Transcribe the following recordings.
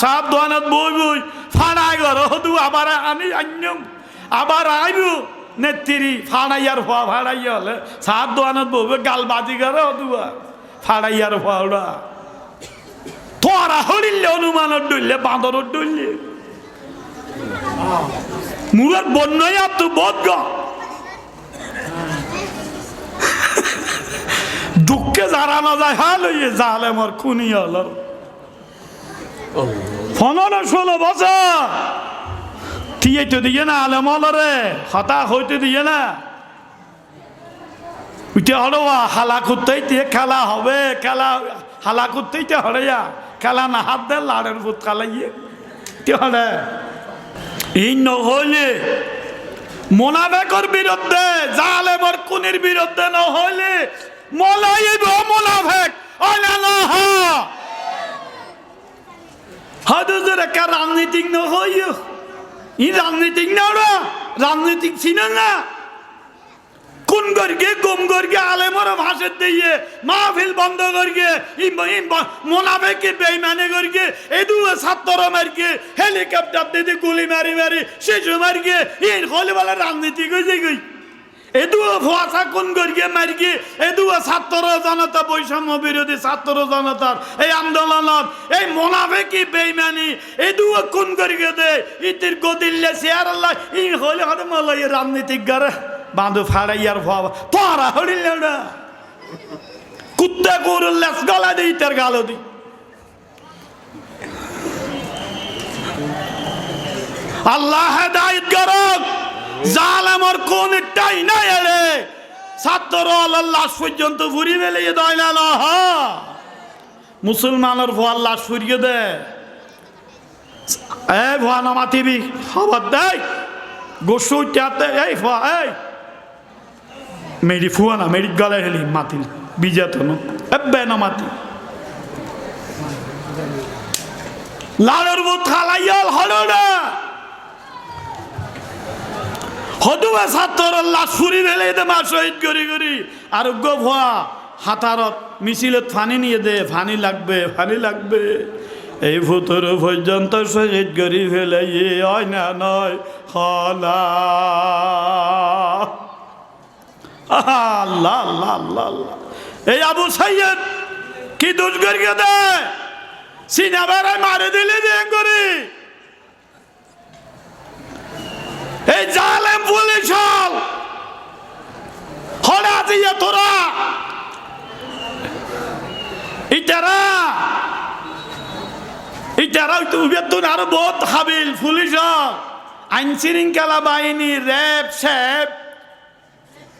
সাত দোয়ানত বই বই ফাড়াই ঘর হদু আবার আনি আন্যম, আবার আইরু নেত্রি ফাড়াইয়ার হওয়া ফাড়াইয়া হলে সাত দোয়ানত বইবে গাল বাজি ঘরে হদুয়া ফাড়াইয়ার হওয়া তোরা হরিলে অনুমানত ডইলে বাঁদরত ডইলে মুরত বন্যই আর তো বোধ গ। দুঃখে যারা না যায় হাল হইয়ে জালে মর খুনি হল। পনেরো ষোলো বছর। তিয়ে তো দিয়ে না হতা হইতে দিয়ে না। উঠে হড়োয়া হালা খেলা হবে, খেলা হালা তো হড়েয়া খেলা না হাত দে লাড়ের ভূত খালাইয়ে তে হড়ে এই নহলে মোনাফেকর বিরুদ্ধে জালেমর কুনির বিরুদ্ধে নহলে মলাইব মোনাফেক অনানা একটা রাজনীতিক নহই ই রাজনীতিক না ওরা, রাজনীতিক ছিল না। কোন গর্গে, গম গর্গে, আলেমর ভাষা দিয়ে মাহফিল বন্ধ গর্গে মোনাফেকে বেইমানে গর্গে, এদু ছাত্র মারকে হেলিকপ্টার দিয়ে গুলি মারি মারি, শিশু মারকে এই হলে বলে রাজনীতি গই গই। এদু ভুয়াশা কোন গর্গে মারকে এদু ছাত্র জনতা, বৈষম্য বিরোধী ছাত্র জনতার এই আন্দোলনত, এই মোনাফেকি বেইমানি এদু কোন গর্গে দে? ইতির গদিল্লে শেয়ার আল্লাহ, ই হলে হতে মলাই রাজনীতিক গারে বাঁধু ফাড়াইয়ার ভাব তোরা হরিল না কুত্তে গরুর লেস গলা দিই তার গালো দি। আল্লাহ হেদায়ত করক জালামর কোন টাই নাই এলে ছাত্র লাশ পর্যন্ত ফুরি বেলে দয়লা লহ মুসলমানের ভুয়ার লাশ ফুরিয়ে দে। এ ভুয়া নামাতিবি খবর দেয় গোসু চাতে এই ভুয়া, এই। মেরি ফুয়া না, মেরি গলে হেলি মাতিল বিজাত ন। এব্বে না মাতি লাড়ের বুত খালাইয়াল হলো না। হদুয়া ছাত্র লাশ ফুরি দে মা শহীদ করি করি আর গো ভুয়া, হাতারত মিছিলত ফানি নিয়ে দে, ফানি লাগবে ফানি লাগবে। এই ভূতর পর্যন্ত শহীদ করি ফেলে হয় না নয়, হলা। আল্লাহ আল্লাহ আল্লাহ আল্লাহ। এই আবু সাইয়দ কি দোষ করিয়ে দেয় সিনা বেড়ায় মারে দিলে দিয়ে করি এই জালেম পুলিশ হল হরা দিয়ে তোরা। ইটারা। ইটারা বেতন আরও বহুত হাবিল, পুলিশ। আইন শৃঙ্খলা বাহিনী, র্যাব, স্যাব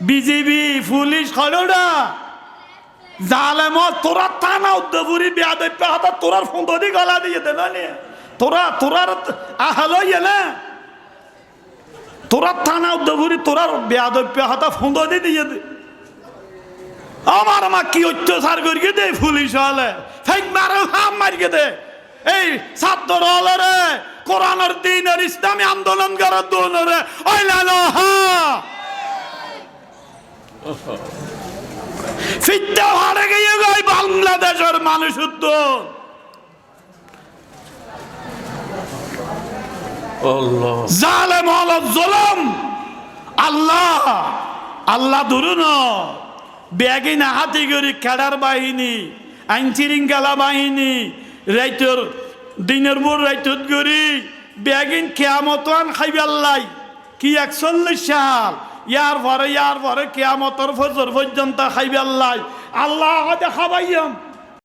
বিজেপি পুলিশ খড়া জালেম তোরা টানা উদ্দপুরি বেয়া দৈপ্য হাতা তোরার ফুঁদি গলা দিয়ে দে না তোরা, তোরার আহাল ইয়ে না। তোরা টানা উদ্দপুরি তোরার বেয়া দৈপ্য হাতা ফুঁদি দিয়ে দে। আমার মা কি অত্যাচার করিয়ে দে পুলিশ হলে? ফেক মারে হাম মারিয়ে দে এই ছাত্র হলে রে কোরআনের দিনের ইসলামী আন্দোলন করার দোন রে। ওই লালো হা। ফিরতে হারে গিয়ে গই বাংলাদেশের মানুষ জালেম হল জলম। আল্লাহ আল্লাহ ধরুন ব্যাগি হাতি করি খেড়ার বাহিনী আইন শৃঙ্খলা বাহিনী, রাইতর দিনের পর রাইতত করি ব্যাগিন কেয়ামতান খাইবে আল্লাহ কি একচল্লিশ সাল, ইয়ার ভরে ইয়ার ভরে কেয়ামতর ফজর পর্যন্ত খাইবে আল্লাহ দেখাবাইম